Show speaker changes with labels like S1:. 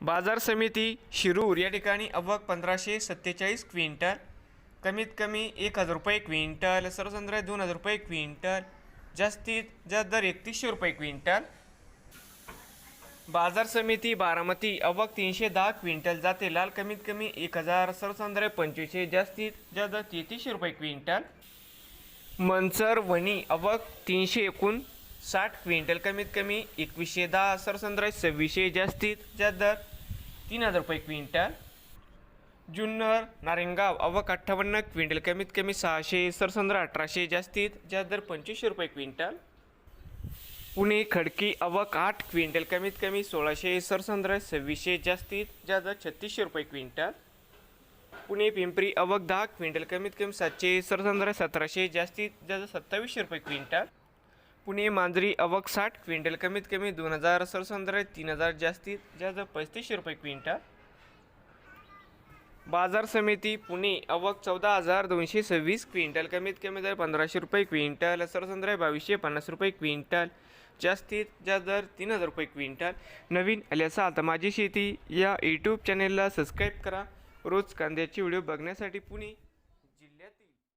S1: बाजार समिती शिरूर या ठिकाणी अव्वक पंधराशे सत्तेचाळीस क्विंटल कमीत कमी एक हजार रुपये क्विंटल सर्वसंद्र दोन हजार रुपये क्विंटल जास्तीत जास्त दर एकतीसशे रुपये क्विंटल. बाजार समिती बारामती अवक तीनशे दहा क्विंटल जाते लाल कमीत कमी एक हजार सर्वसंद्र पंचवीसशे जास्तीत जास्त तेहतीसशे रुपये क्विंटल. मनसर वणी अवक तीनशे एकूण साठ क्विंटल कमीत कमी एकवीसशे दहा सरसंद्र सव्वीसशे जास्तीत जास्त दर तीन हजार रुपये क्विंटल. जुन्नर नारेंगाव अवक अठ्ठावन्न क्विंटल कमीत कमी सहाशे सरसंद्र अठराशे जास्तीत जास्त दर पंचवीसशे रुपये क्विंटल. पुणे खडकी अवक आठ क्विंटल कमीत कमी सोळाशे सरसंद्र सव्वीसशे जास्तीत जास्त दर छत्तीसशे रुपये क्विंटल. पुणे पिंपरी अवक दहा क्विंटल कमीत कमी सातशे सरसंद्र सतराशे जास्तीत जास्त सत्तावीसशे रुपये क्विंटल. पुणे मांजरी अवक साठ क्विंटल कमीत कमी दोन हजार सरसंद्र तीन हजार जास्तीत जास्त पस्तीसशे रुपये क्विंटल. बाजार समिती पुणे अवक चौदा हजार दोनशे सव्वीस क्विंटल कमीत कमी दर पंधराशे रुपये क्विंटल सरसंद्र बावीसशे पन्नास रुपये क्विंटल. जास्तीत जास्त दर तीन हजार रुपये क्विंटल. नवीन आले असाल तर माझी शेती या यूट्यूब चॅनेलला सबस्क्राईब करा. रोज कांद्याचे व्हिडिओ बघण्यासाठी पुणे.